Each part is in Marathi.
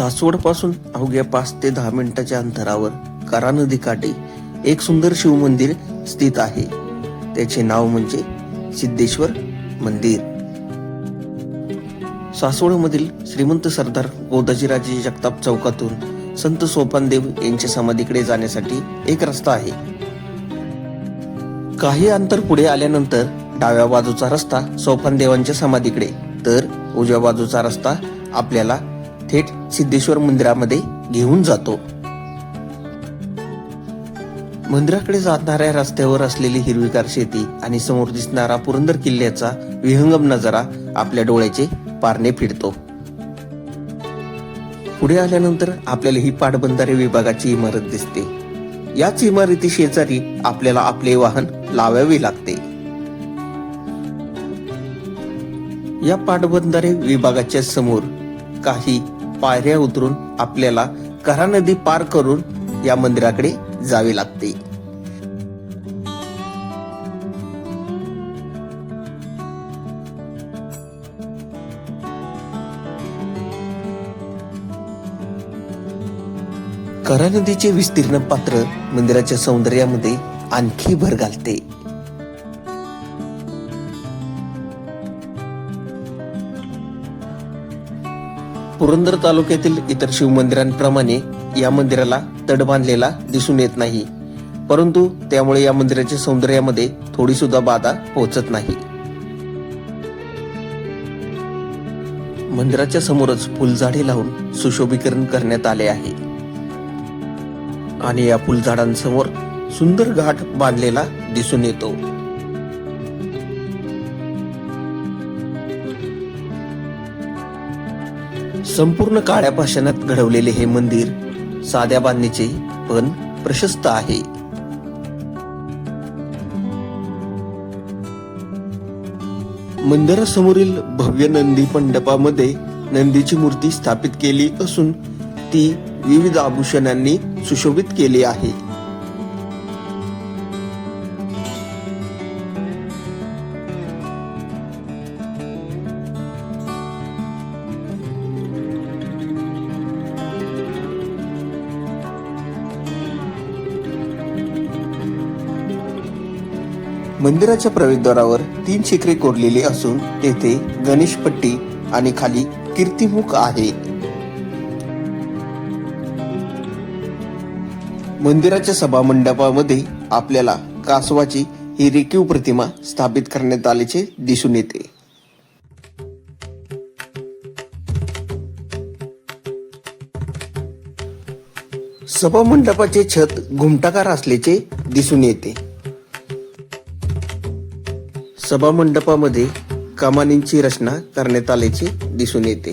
सासवडपासून अवघ्या पाच ते दहा मिनिटाच्या अंतरावर करा नदी काठी एक सुंदर शिवमंदिर स्थित आहे. त्याचे नाव म्हणजे सिद्धेश्वर मंदिर. सासवडमधील श्रीमंत सरदार गोदाजीराजे जगताप चौकातून संत सोपानदेव यांच्या समाधीकडे जाण्यासाठी एक रस्ता आहे. काही अंतर पुढे आल्यानंतर डाव्या बाजूचा रस्ता सोपानदेवांच्या समाधीकडे तर उजव्या बाजूचा रस्ता आपल्याला थेट सिद्धेश्वर मंदिरामध्ये घेऊन जातो. मंदिराकडे जाणाऱ्या रस्त्यावर असलेली हिरवीगार शेती आणि समोर दिसणारा पुरंदर किल्ल्याचा विहंगम नजारा आपल्या डोळ्याचे पारणे फिरतो. पुढे आल्यानंतर आपल्याला ही पाटबंधारे विभागाची इमारत दिसते. याच इमारती शेजारी आपल्याला आपले वाहन लावावे लागते. या पाटबंधारे विभागाच्या समोर काही पायऱ्या उतरून आपल्याला करा नदी पार करून या मंदिराकडे जावे लागते. करा नदीचे विस्तीर्ण पात्र मंदिराच्या सौंदर्यामध्ये आणखी भर घालते. पुरंदर तालुक्यातील इतर शिवमंदिरांप्रमाणे या मंदिराला तड बांधलेला दिसून येत नाही. परंतु त्यामुळे या मंदिराच्या सौंदर्यामध्ये थोडी सुद्धा बाधा पोहोचत नाही. मंदिराच्या समोरच फुलझाडे लावून सुशोभीकरण करण्यात आले आहे. आणि या फुलझाडांसमोर सुंदर घाट बांधलेला दिसून येतो. संपूर्ण काळ्या पाषाणात घडवलेले हे मंदिर साध्या बांधणीचे पण प्रशस्त आहे. मंदिरासमोरील भव्य नंदी मंडपामध्ये नंदीची मूर्ती स्थापित केली असून ती विविध आभूषणांनी सुशोभित केली आहे. मंदिराच्या प्रवेशद्वारावर तीन शिखरे कोरलेली असून तेथे गणेशपट्टी आणि खाली कीर्तिमुख आहे. मंदिराच्या सभा मंडपामध्ये आपल्याला कासवाची ही रेखीव प्रतिमा स्थापित करण्यात आल्याचे दिसून येते. सभा मंडपाचे छत घुमटाकार असल्याचे दिसून येते. सभा मंडपामध्ये कमानींची रचना करण्यात आल्याचे दिसून येते.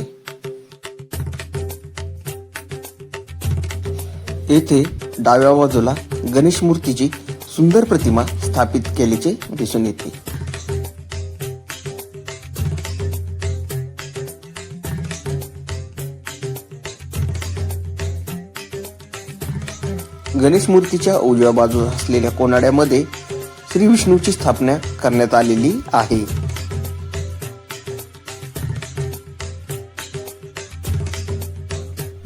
येथे डाव्या बाजूला गणेश मूर्तीची सुंदर प्रतिमा स्थापित केल्याचे दिसून येते. गणेश मूर्तीच्या उजव्या बाजूला असलेल्या कोनाड्यामध्ये श्री विष्णूची स्थापना करण्यात आलेली आहे.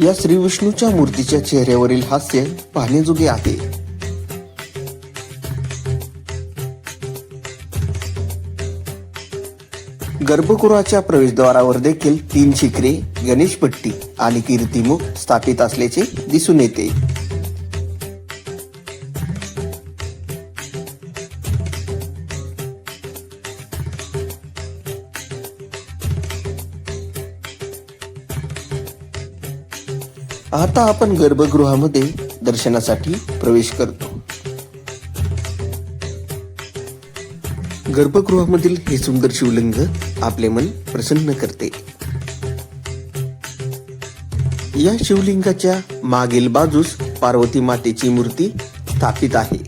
या श्री विष्णूच्या मूर्तीच्या चेहऱ्यावरील हास्य पाहण्याजोगे आहे. गर्भगृहाच्या प्रवेशद्वारावर देखील तीन शिखरे गणेशपट्टी आणि कीर्तिमुख स्थापित असल्याचे दिसून येते. आता आपण गर्भगृहामध्ये दर्शनासाठी प्रवेश करतो. गर्भगृहामधील हे सुंदर शिवलिंग आपले मन प्रसन्न करते. या शिवलिंगाच्या मागील बाजूस पार्वती मातेची मूर्ती स्थापित आहे.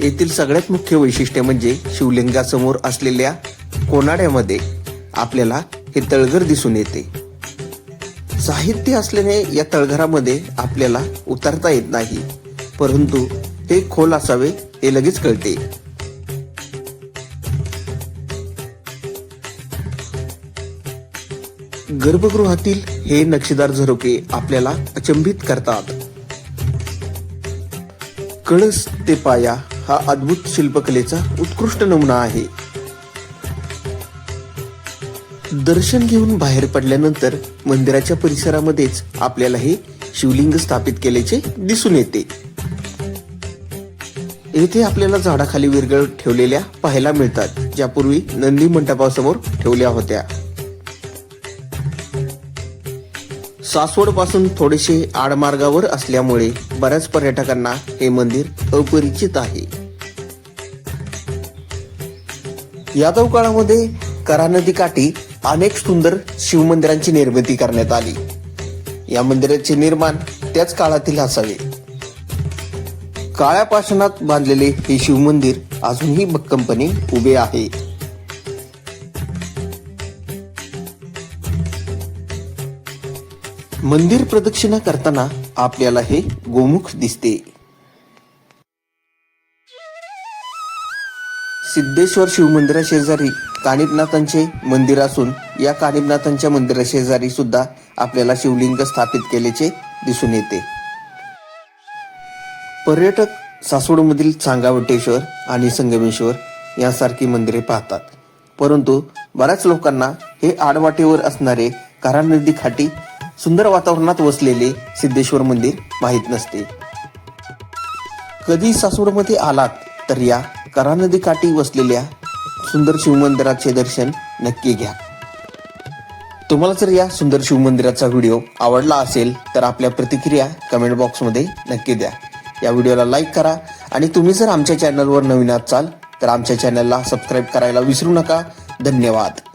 येथील सगळ्यात मुख्य वैशिष्ट्य म्हणजे शिवलिंगासमोर असलेल्या कोनाड्यामध्ये आपल्याला हे तळघर दिसून येते. साहित्य असल्याने या तळघरामध्ये आपल्याला उतरता येत नाही परंतु हे खोल असावे हे लगेच कळते. गर्भगृहातील हे नक्षीदार झरोके आपल्याला अचंबित करतात. कळस ते पाया हा अद्भुत शिल्पकलेचा उत्कृष्ट नमुना आहे. दर्शन घेऊन बाहेर पडल्यानंतर मंदिराच्या परिसरामध्येच आपल्याला हे शिवलिंग स्थापित केल्याचे दिसून येते. येथे आपल्याला झाडाखाली विरगळ ठेवलेल्या पाहायला मिळतात ज्यापूर्वी नंदी मंडपासमोर ठेवल्या होत्या. सासवडपासून थोडेसे आडमार्गावर असल्यामुळे बऱ्याच पर्यटकांना हे मंदिर अपरिचित आहे. यादव काळामध्ये करा नदी काठी अनेक सुंदर शिवमंदिरांची निर्मिती करण्यात आली. या मंदिराचे निर्माण त्याच काळातील असावे. काळ्या पाषाणात बांधलेले हे शिवमंदिर अजूनही भक्कमपणे उभे आहे. मंदिर प्रदक्षिणा करताना आपल्याला हे गोमुख दिसते. सिद्धेश्वर शिवमंदिरा शेजारी कानिपनाथांचे मंदिर असून या कानिपनाथांच्या मंदिराशेजारी सुद्धा आपल्याला शिवलिंग स्थापित केल्याचे दिसून येते. पर्यटक सासवडमधील सांगावटेश्वर आणि संगमेश्वर यासारखी मंदिरे पाहतात. परंतु बऱ्याच लोकांना हे आडवाटेवर असणारे कारा नदी खाटी सुंदर वातावरणात वसलेले सिद्धेश्वर मंदिर माहीत नसते. कधी सासवडमध्ये आलात तर या करानदी काठी वसलेल्या सुंदर शिवमंदिराचे दर्शन नक्की घ्या. तुम्हाला जर या सुंदर शिवमंदिराचा व्हिडिओ आवडला असेल तर आपल्या प्रतिक्रिया कमेंट बॉक्समध्ये नक्की द्या. या व्हिडिओला लाईक करा आणि तुम्ही जर आमच्या चॅनलवर नवीन असाल तर आमच्या चॅनलला सबस्क्राईब करायला विसरू नका. धन्यवाद.